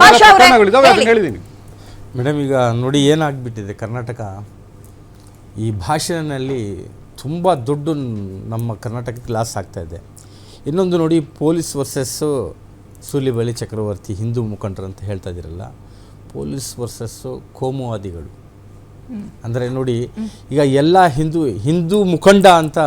ಆಶಾ ಅವ್ರೆ, ಪ್ರಕರಣಗಳಿದಾವೆ ಅದನ್ನ ಹೇಳಿ. ಹೇಳಿದ್ದೀನಿ. ಮೇಡಮ್ ಈಗ ನೋಡಿ ಏನಾಗ್ಬಿಟ್ಟಿದೆ ಕರ್ನಾಟಕ ಈ ಭಾಷೆನಲ್ಲಿ ತುಂಬ ದುಡ್ಡು ನಮ್ಮ ಕರ್ನಾಟಕಕ್ಕೆ ಲಾಸ್ ಆಗ್ತಾ ಇದೆ. ಇನ್ನೊಂದು ನೋಡಿ ಪೊಲೀಸ್ ವರ್ಸಸ್ಸು ಸೂಲಿಬಳಿ ಚಕ್ರವರ್ತಿ ಹಿಂದೂ ಮುಖಂಡರು ಅಂತ ಹೇಳ್ತಾ ಇದ್ದೀರಲ್ಲ ಪೊಲೀಸ್ ವರ್ಸಸ್ಸು ಕೋಮುವಾದಿಗಳು. ಅಂದರೆ ನೋಡಿ ಈಗ ಎಲ್ಲ ಹಿಂದೂ ಹಿಂದೂ ಮುಖಂಡ ಅಂತ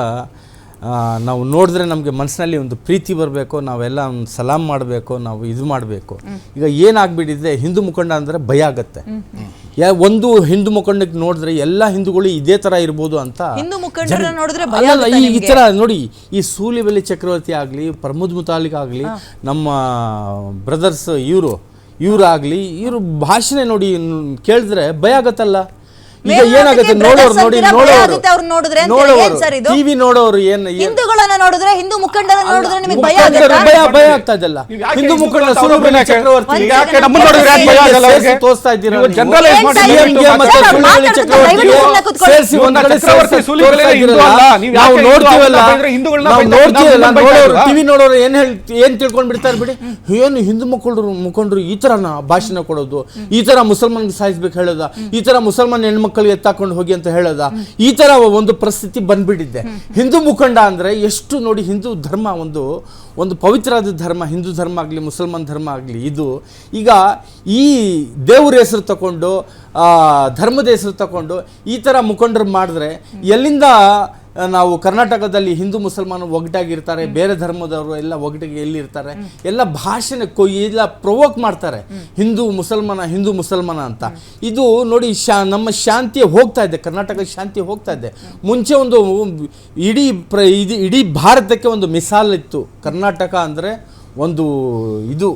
ನಾವು ನೋಡಿದ್ರೆ ನಮಗೆ ಮನಸ್ಸಿನಲ್ಲಿ ಒಂದು ಪ್ರೀತಿ ಬರಬೇಕು ನಾವೆಲ್ಲ ಒಂದು ಸಲಾಮ್ ಮಾಡಬೇಕು ನಾವು ಇದು ಮಾಡಬೇಕು. ಈಗ ಏನಾಗ್ಬಿಟ್ಟಿದೆ ಹಿಂದೂ ಮುಖಂಡ ಅಂದರೆ ಭಯ ಆಗತ್ತೆ. ಯಾ ಒಂದು ಹಿಂದೂ ಮುಖಂಡಕ್ಕೆ ನೋಡಿದ್ರೆ ಎಲ್ಲ ಹಿಂದೂಗಳು ಇದೇ ಥರ ಇರ್ಬೋದು ಅಂತ ಹಿಂದೂ ನೋಡಿದ್ರೆ ಭಯ ಈ- ಈ ಥರ ನೋಡಿ ಈ ಸೂಲಿಬೆಲೆ ಚಕ್ರವರ್ತಿ ಆಗಲಿ ಪ್ರಮೋದ್ ಮುತಾಲಿಕ್ ಆಗಲಿ ನಮ್ಮ ಬ್ರದರ್ಸ್ ಇವರು ಇವರಾಗಲಿ ಇವರು ಭಾಷಣ ನೋಡಿ ಕೇಳಿದ್ರೆ ಭಯ ಆಗತ್ತಲ್ಲ. ಈಗ ಏನಾಗುತ್ತೆ? ನೋಡೋರು ನೋಡಿ ನೋಡೋರು. ನೋಡಿದ್ರೆ ಅಂತ ನೋಡೋರು. ಸರ್ ಇದು? ಟಿವಿ ನೋಡೋರು ಏನ್ ಹಿಂದೂಗಳನ್ನ ನೋಡಿದ್ರೆ ಹಿಂದೂ ಮುಖಂಡರನ್ನ ನೋಡಿದ್ರೆ ನಿಮಗೆ ಭಯ ಆಗುತ್ತಾ? ಭಯ ಭಯ ಆಗ್ತಾ ಇದೆಲ್ಲ ಹಿಂದೂ ಚಕ್ರವರ್ತಿ ಯಾಕೆ ನೋಡಿದ್ರೆ ಭಯ ಆಗಲ್ಲ ತೋರಿಸ್ತಾ ಇದ್ದೀರಾ ಮಾಡಿ ಮತ್ತೆ ಚಕ್ರವರ್ತಿ. ಸೇರ್ಸಿ ಒಂದ್ ಕಡೆ ಚಕ್ರವರ್ತಿ ಹಿಂದೂ ಅಲ್ಲ, ನೀವು ನೋಡ್ತೀವಲ್ಲ? ಅಂತ ಬೈದ್ರೆ ಹಿಂದೂಗಳನ್ನ ನಾವು ನೋಡ್ತೀವಲ್ಲ ನೋಡೋರು ಟಿವಿ ನೋಡೋರು ಏನ್ ಹೇಳ್ ಏನ್ ತಿಳ್ಕೊಂಡ್ ಬಿಡ್ತಾರೆ ಬಿಡಿ? ಏನು ಹಿಂದೂ ಮುಖಂಡರು ಮುಖಂಡರು ಈ ತರನ ಭಾಷಣ ಕೊಡೋದು ಈ ತರ ಮುಸಲ್ಮಾನ್ ಸಾಯಿಸ್ಬೇಕು ಹೇಳೋದ ಈ ತರ ಮುಸಲ್ಮಾನ್ ಹೆಣ್ಮಕ್ಳಿಗೆ ಎತ್ತಾಕೊಂಡು ಹೋಗಿ ಅಂತ ಹೇಳೋದ. ಈ ತರ ಒಂದು ಪರಿಸ್ಥಿತಿ ಬಂದ್ಬಿಟ್ಟಿದ್ದೆ. ಹಿಂದೂ ಮುಖಂಡ ಅಂದ್ರೆ ಎಷ್ಟು ನೋಡಿ ಹಿಂದೂ ಧರ್ಮ ಒಂದು ಒಂದು ಪವಿತ್ರವಾದ ಧರ್ಮ, ಹಿಂದೂ ಧರ್ಮ ಆಗಲಿ, ಮುಸಲ್ಮಾನ್ ಧರ್ಮ ಆಗಲಿ, ಇದು ಈಗ ಈ ದೇವ್ರ ಹೆಸರು ತಗೊಂಡು ಧರ್ಮದ ಹೆಸರು ತಗೊಂಡು ಈ ಥರ ಮುಖಂಡರು ಮಾಡಿದ್ರೆ ಎಲ್ಲಿಂದ ನಾವು ಕರ್ನಾಟಕದಲ್ಲಿ ಹಿಂದೂ ಮುಸಲ್ಮಾನ ಒಗ್ಗಟ್ಟಾಗಿರ್ತಾರೆ ಬೇರೆ ಧರ್ಮದವರು ಎಲ್ಲ ಒಗ್ಗಟ್ಟಿಗೆ ಎಲ್ಲಿರ್ತಾರೆ, ಎಲ್ಲ ಭಾಷೆನ ಎಲ್ಲ ಪ್ರೊವೋಕ್ ಮಾಡ್ತಾರೆ. ಹಿಂದೂ ಮುಸಲ್ಮಾನ ಹಿಂದೂ ಮುಸಲ್ಮಾನ ಅಂತ. ಇದು ನೋಡಿ ಶಾ, ನಮ್ಮ ಶಾಂತಿ ಹೋಗ್ತಾ ಇದೆ ಕರ್ನಾಟಕ ಶಾಂತಿ ಹೋಗ್ತಾ ಇದೆ. ಮುಂಚೆ ಒಂದು ಇಡೀ ಪ್ರ, ಇದು ಇಡೀ ಭಾರತಕ್ಕೆ ಒಂದು ಮಿಸಾಲ್ ಇತ್ತು. ಕರ್ನಾಟಕ ಅಂದರೆ ಒಂದು ಇದು.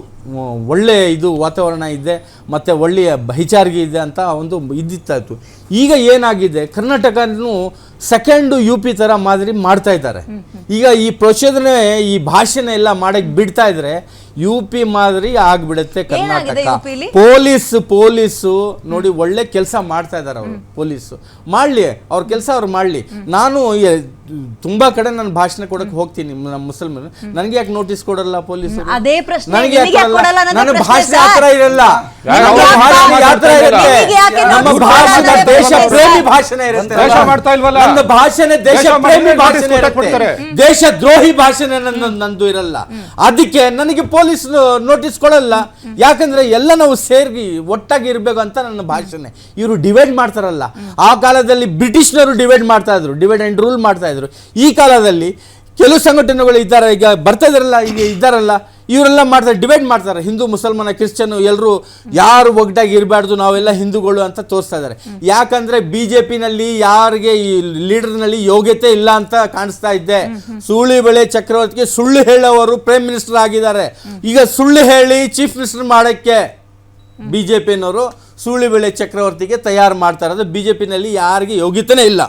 ಒಳ್ಳೆ ಇದು ವಾತಾವರಣ ಇದೆ ಮತ್ತು ಒಳ್ಳೆಯ ಬಹಿಚಾರಿಗೆ ಇದೆ ಅಂತ ಒಂದು ಇದ್ದಿತ್ತಾಯಿತು ಈಗ ಏನಾಗಿದೆ ಕರ್ನಾಟಕನೂ ಸೆಕೆಂಡು ಯು ಪಿ ಥರ ಮಾದರಿ ಮಾಡ್ತಾ ಇದ್ದಾರೆ. ಈಗ ಈ ಪ್ರಚೋದನೆ ಈ ಭಾಷೆನ ಎಲ್ಲ ಮಾಡಕ್ಕೆ ಬಿಡ್ತಾ ಇದ್ರೆ ಯು ಪಿ ಮಾದರಿ ಆಗ್ಬಿಡುತ್ತೆ ಕರ್ನಾಟಕ. ಪೊಲೀಸ್ ಪೊಲೀಸು ನೋಡಿ ಒಳ್ಳೆ ಕೆಲಸ ಮಾಡ್ತಾ ಇದ್ದಾರೆ ಅವರು ಪೊಲೀಸು. ಮಾಡಲಿ ಅವ್ರ ಕೆಲಸ ಅವ್ರು ಮಾಡಲಿ. ನಾನು ತುಂಬಾ ಕಡೆ ನಾನು ಭಾಷಣ ಕೊಡಕ್ಕೆ ಹೋಗ್ತೀನಿ ನಮ್ಮ ಮುಸಲ್ಮಾನ್ ನನಗೆ ಯಾಕೆ ನೋಟಿಸ್ ಕೊಡಲ್ಲ ಪೊಲೀಸರು? ಅದೇ ಪ್ರಶ್ನೆ. ನನಗೆ ಕೊಡಲ್ಲ. ನನ್ನ ಭಾಷೆ ಸರ್. ಆ ಥರ ಇರಲ್ಲ. ನಮ್ಮ ಭಾಷೆ ದೇಶ ಪ್ರೇಮಿ ಭಾಷಣ ಇರುತ್ತೆ. ದ್ವೇಷ ಮಾಡ್ತಾ ಇಲ್ವಲ್ಲ? ನನ್ನ ಭಾಷೆನೇ ದೇಶ ಪ್ರೇಮಿ ಭಾಷಣ ಇರುತ್ತೆ. ದೇಶ ದ್ರೋಹಿ ಭಾಷಣ ನನ್ನ ನಂದು ಇರಲ್ಲ. ಅದಕ್ಕೆ ನನಗೆ ಪೊಲೀಸ್ ನೋಟಿಸ್ ಕೊಡಲ್ಲ. ಯಾಕಂದ್ರೆ ಎಲ್ಲ ನಾವು ಸೇರಿ ಒಟ್ಟಾಗಿ ಇರಬೇಕು ಅಂತ ನನ್ನ ಭಾಷಣೆ ಇವರು ಡಿವೈಡ್ ಮಾಡ್ತಾರಲ್ಲ. ಆ ಕಾಲದಲ್ಲಿ ಬ್ರಿಟಿಷ್ನವರು ಡಿವೈಡ್ ಮಾಡ್ತಾ ಇದ್ರು. ಡಿವೈಡ್ ಅಂಡ್ ರೂಲ್ ಮಾಡ್ತಾ ಇದ್ರು. ಈ ಕಾಲದಲ್ಲಿ ಕೆಲವು ಸಂಘಟನೆಗಳು ಇದ್ದಾರೆ ಈಗ ಬರ್ತಾ ಇದಾರಲ್ಲ ಈಗ ಇದ್ದಾರಲ್ಲ. ಇವರೆಲ್ಲ ಮಾಡ್ತಾರೆ ಡಿವೈಡ್ ಮಾಡ್ತಾರೆ. ಹಿಂದೂ, ಮುಸಲ್ಮಾನ, ಕ್ರಿಶ್ಚಿಯನ್ ಎಲ್ಲರೂ ಯಾರು ಒಗ್ಗಟಾಗಿ ಇರಬಾರ್ದು, ನಾವೆಲ್ಲ ಹಿಂದೂಗಳು ಅಂತ ತೋರಿಸ್ತಾ ಇದ್ದಾರೆ. ಯಾಕಂದ್ರೆ ಬಿ ಜೆ ಪಿನಲ್ಲಿ ಯಾರಿಗೆ ಈ ಲೀಡರ್ನಲ್ಲಿ ಯೋಗ್ಯತೆ ಇಲ್ಲ ಅಂತ ಕಾಣಿಸ್ತಾ ಇದ್ದೆ ಸೂಳಿಬೆಳೆ ಚಕ್ರವರ್ತಿಗೆ ಸುಳ್ಳು ಹೇಳೋರು ಪ್ರೈಮ್ ಮಿನಿಸ್ಟರ್ ಆಗಿದ್ದಾರೆ. ಈಗ ಸುಳ್ಳು ಹೇಳಿ ಚೀಫ್ ಮಿನಿಸ್ಟರ್ ಮಾಡೋಕ್ಕೆ ಬಿ ಜೆ ಪಿನವರು ಸೂಳಿಬೆಳೆ ಚಕ್ರವರ್ತಿಗೆ ತಯಾರು ಮಾಡ್ತಾರೆ ಇರೋದು. ಬಿ ಜೆ ಪಿನಲ್ಲಿ ಯಾರಿಗೆ ಯೋಗ್ಯತೆನೇ ಇಲ್ಲ.